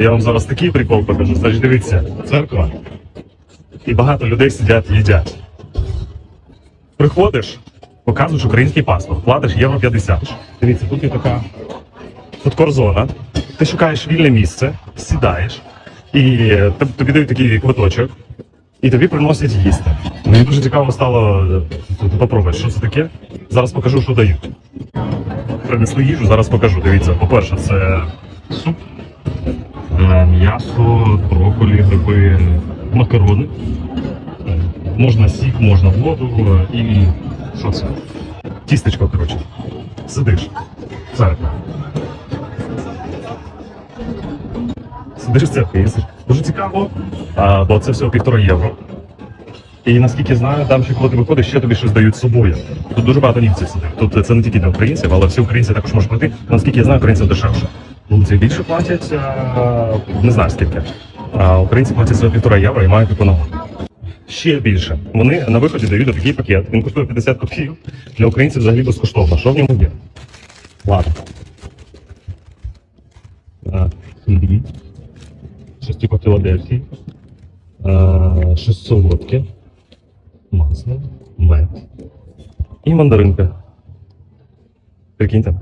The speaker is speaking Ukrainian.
Я вам зараз такий прикол покажу. Значить, дивіться, церква. І багато людей сидять, їдять. Приходиш, показуєш український паспорт, платиш євро 50. Дивіться, тут є така фудкорзона. Ти шукаєш вільне місце, сідаєш, і е, тобі дають такий квиточок, і тобі приносять їсти. Мені дуже цікаво стало е, попробувати, що це таке. Зараз покажу, що дають. Принесли їжу, зараз покажу. Дивіться, по-перше, це суп, м'ясо, брокколі, гриби, макарони. Можна сік, можна воду і що це? Тістечко, коротше. Сидиш. Церква. Сидиш в церкві, їсиш. Дуже цікаво, а, бо це всього півтора євро. І наскільки знаю, там ще коли ти виходиш, ще тобі щось дають з собою. Тут дуже багато німців сидить. Тут це не тільки для українців, але всі українці також можуть прийти. Наскільки я знаю, українців дешевше. Німці більше платять, а, не знаю скільки. Українці платять за півтора євро і мають таку. Ще більше. Вони на виході дають такий пакет. Він коштує 50 копійок. Для українців взагалі безкоштовно. Що в ньому є? Ладно. Щось типу Філадельфії. Щось солодке. Масло, мед і мандаринка. Прикиньте.